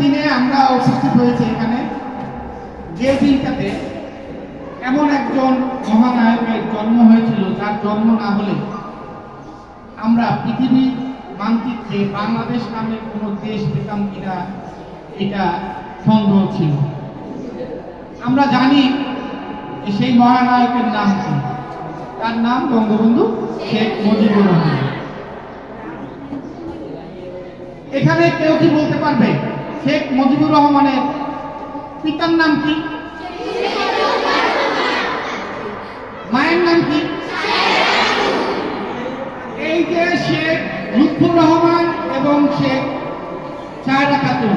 দিনে আমরা উপস্থিত হয়েছি এখানে। যে দিনটাতে এমন একজন মহানায়কের জন্ম হয়েছিল, যার জন্ম না হলে আমরা পৃথিবীর মানচিত্রে বাংলাদেশ নামে কোনো দেশ পেতাম কিনা, এটা সন্দেহ ছিল। আমরা জানি সেই মহানায়কের নাম কি। তার নাম বঙ্গবন্ধু শেখ মুজিবুর রহমান। এখানে কেউ কি বলতে পারবে? শেখ মুজিবুর রহমানের পিতার নাম কি? মায়ের নাম কি? এই যে শেখ লুৎফুর রহমান এবং শেখ চায়রা খাতুন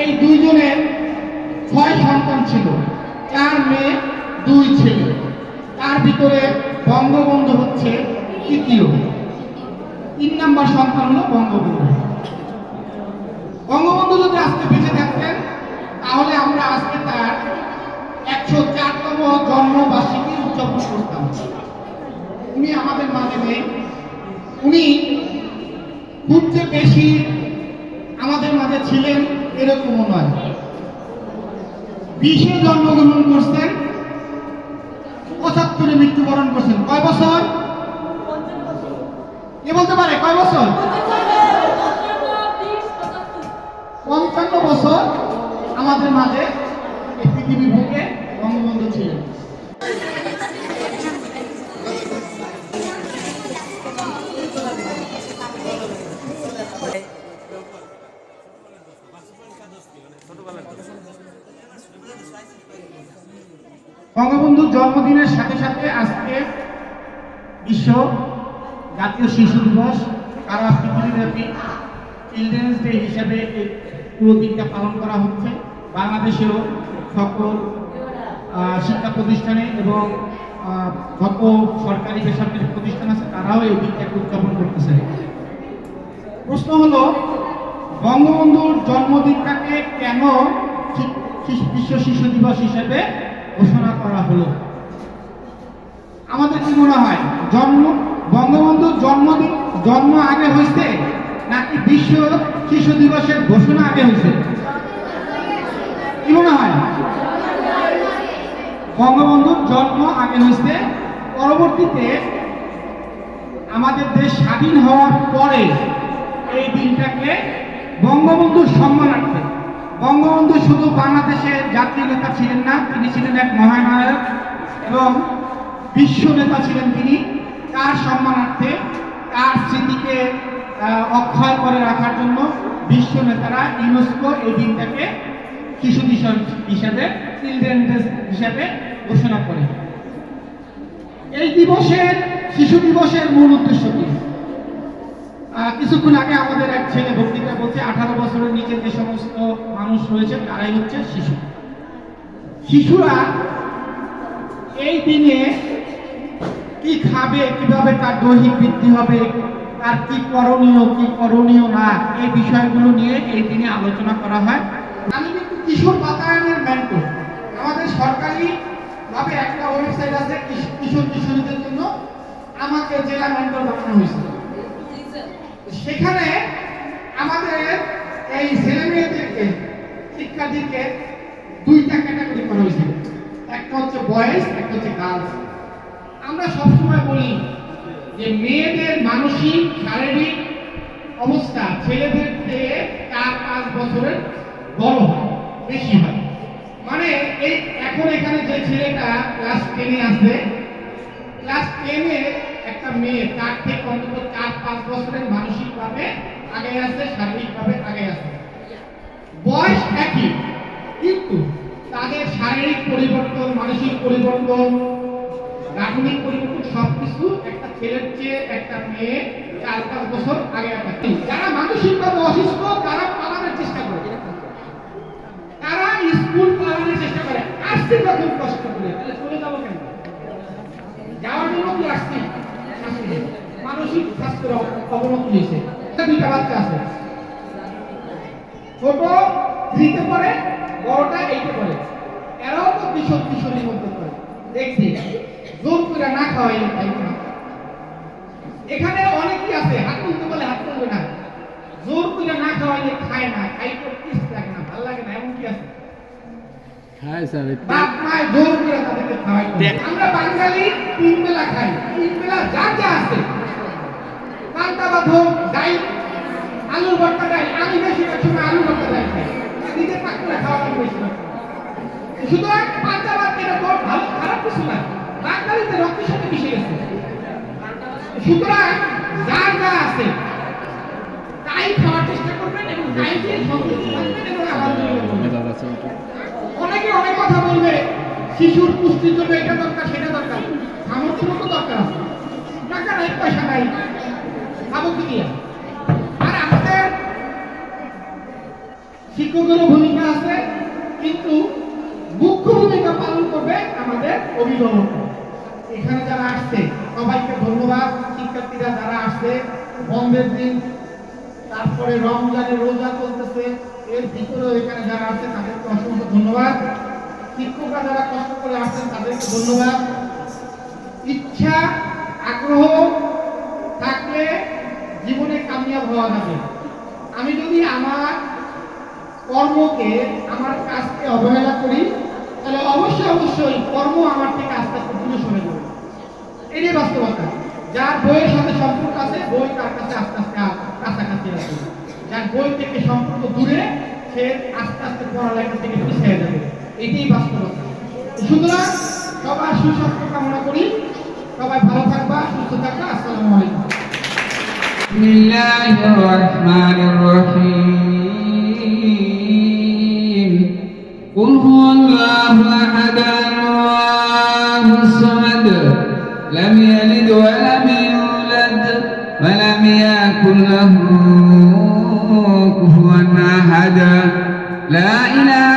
এই দুইজনের ছয় সন্তান ছিল। চার মেয়ে, দুই ছেলে। তার ভিতরে বঙ্গবন্ধু হচ্ছে তৃতীয়। তিন নাম্বার সন্তান হলো বঙ্গবন্ধু যদি আজকে বেঁচে থাকতেন তাহলে আমরা আজকে তার একশো চারতম জন্মবার্ষিকী উদযাপন করতাম। উনি আমাদের মাঝে নেই উনি খুব যে বেশি আমাদের মাঝে ছিলেন, এরকমও নয়। বিশে জন্মগ্রহণ করছেন, পঁচাত্তরে মৃত্যুবরণ করছেন। কয় বছর? কে বলতে পারে, কয় বছর? পঞ্চান্ন বছর আমাদের মাঝে এই পৃথিবী বুকে বঙ্গবন্ধু ছিলেন। বঙ্গবন্ধুর জন্মদিনের সাথে সাথে আজকে বিশ্ব জাতীয় শিশু দিবস সারা পৃথিবীব্যাপী চিলড্রেন্স ডে হিসেবে এই পুরো দিনটা পালন করা হচ্ছে। বাংলাদেশেও সকল শিক্ষা প্রতিষ্ঠানে এবং যত সরকারি বেসরকারি প্রতিষ্ঠান আছে, তারাও এই দিনটাকে উদযাপন করতেছে। প্রশ্ন হলো, বঙ্গবন্ধুর জন্মদিনটাকে কেন বিশ্ব শিশু দিবস হিসেবে ঘোষণা করা হলো? আমাদের কি মনে হয়, জন্ম, বঙ্গবন্ধুর জন্মদিন, জন্ম আগে হয়েছে, নাকি বিশ্ব শিশু দিবসের ঘোষণা আগে হয়েছে? কি মনে হয়? বঙ্গবন্ধুর জন্ম আগে হয়েছে। পরবর্তীতে আমাদের দেশ স্বাধীন হওয়ার পরে এই দিনটাকে বঙ্গবন্ধুর সম্মানার্থে বঙ্গবন্ধু শুধু বাংলাদেশের জাতীয় নেতা ছিলেন না, তিনি ছিলেন এক মহানায়ক এবং বিশ্ব নেতা ছিলেন তিনি। তার সম্মানার্থে তার স্মৃতিকে অক্ষয় করে রাখার জন্য বিশ্ব নেতারা ইউনেস্কো এই দিনটাকে শিশু দিবস হিসাবে চিলড্রেন ডে হিসাবে ঘোষণা করে। এই দিবসের শিশু দিবসের মূল উদ্দেশ্য কি? কিছুক্ষণ আগে আমাদের এক ছেলে বক্তৃতা বলছে, আঠারো বছরের নিচে যে সমস্ত মানুষ রয়েছে, তারাই হচ্ছে শিশু। শিশুরা এই দিনে কি খাবে, কীভাবে তার দৈহিক বৃদ্ধি হবে, তার কি করণীয় কি করণীয় না, এই বিষয়গুলো নিয়ে এই দিনে আলোচনা করা হয়। কিশোর বাতায়নের মেন্টর আমাদের সরকারি ভাবে একটা ওয়েবসাইট আছে কিশ- কিশোর কিশোরীদের জন্য। আমাকে জেলা মেন্টর বানানো হয়েছে। সেখানে আমাদের এই ছেলে মেয়েদেরকে, শিক্ষার্থীকে দুইটা ক্যাটাগরি করা হয়েছে। একটা হচ্ছে বয়েজ একটা হচ্ছে গার্লস আমরা সবসময় বলি যে মেয়েদের মানসিক, শারীরিক অবস্থা ছেলেদের থেকে চার পাঁচ বছরের বড় হয়। বেশি হয়। মানে এই এখন এখানে যে ছেলেটা ক্লাস টেনে আছে ক্লাস টেনে একটা মেয়ে, তার থেকে অন্তত চার পাঁচ বছরের মানসিকভাবে আগে আছে শারীরিকভাবে আগে আছে বয়স একই, কিন্তু তাদের শারীরিক পরিবর্তন, মানসিক পরিবর্তন গাঠনিক পরিবর্তন, সবকিছু একটা ছেলের চেয়ে একটা মেয়ে চার পাঁচ বছর আগে আছে যারা মানসিকভাবে অসুস্থ তারা পালানোর চেষ্টা করে তারা স্কুল পালানোর চেষ্টা করে আসছে তখন কষ্ট করে। তাহলে চলে যাব কেন? যাওয়ার জন্য কি আসছি। মানসিক স্বাস্থ্যের অব- অবনতি হয়েছে। দুইটা বাচ্চা আছে। ছোট, থ্রিতে পড়ে, বড়টা এইটে পড়ে। এরাও তো কিশোর কিশোরীর মধ্যে পড়ে। দেখছি। জোর করে না খাওয়াইলে তাই না এখানে অনেকেই আছে হাত তুলতে বলে হাত তুলবে না জোর করে না খাওয়াইলে খায় না খাই করতে লাগে না খায় স্যার বাপ মায় জোর করে তাদেরকে খাওয়াইতে হবে। আমরা বাঙালি তিন বেলা খাই। তিন বেলা যা যা আছে। পান্তা বাঁধো ডাই আলুর ভর্তা ডাই আমি বেশিরভাগ সময় আলুর ভর্তা ডাই খাই। নিজের পাক করে খাওয়া আমি বেশি সুতরাং পান্তা ভাত এরকম ভালো খারাপ কিছু না। বাঙালিতে রক্তের সাথে মিশে গেছে। সুতরাং যার যা আছে তাই খাওয়ার চেষ্টা করবেন এবং তাই দিয়ে শিশুর পুষ্টির জন্য এটা দরকার, সেটা দরকার। সামর্থ্য মতো দরকার আছে। টাকা নাই, পয়সা নাই। খাব কি দিয়া? আর আমাদের শিক্ষকেরও ভূমিকা আছে, কিন্তু মুখ্য ভূমিকা পালন করবে আমাদের অভিভাবক। এখানে যারা আসছে, সবাইকে ধন্যবাদ। শিক্ষার্থীরা যারা আসছে, বন্ধের দিন, তারপরে রমজানের রোজা চলতেছে, এর ভিতরেও এখানে যারা আছে, তাদেরকে অসংখ্য ধন্যবাদ। শিক্ষকরা যারা কষ্ট করে আসছেন, তাদেরকে ধন্যবাদ। ইচ্ছা, আগ্রহ থাকলে জীবনে কামিয়াব হওয়া যাবে। আমি যদি আমার কর্মকে, আমার কাজকে অবহেলা করি, তাহলে অবশ্যই অবশ্যই কর্ম আমার থেকে আস্তে আস্তে দূরে সরে যাবে। এটাই বাস্তবতা। যার বইয়ের সাথে সম্পর্ক আছে, বই তার কাছে আস্তে আস্তে কাছাকাছি আছে যার বই থেকে সম্পর্ক দূরে, সে আস্তে আস্তে পড়ালেখা থেকে পিছিয়ে যাবে এটাই বাস্তবতা সুতরাং সবার সুস্বাস্থ্য কামনা করি সবাই ভালো থাকবা সুস্থ থাকবা আসসালামু আলাইকুম بسم الله الرحمن الرحيم قل هو الله أحد الله الصمد لم يلد ولم يولد ولم يكن له كفوا أحد لا إله إلا الله والله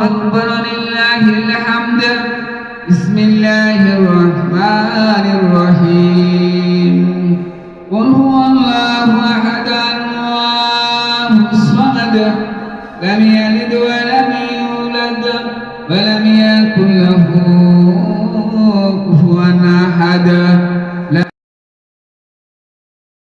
أكبر لله الحمد. بسم الله الرحمن الرحيم. قل هو الله أحد الله الصمد لم يلد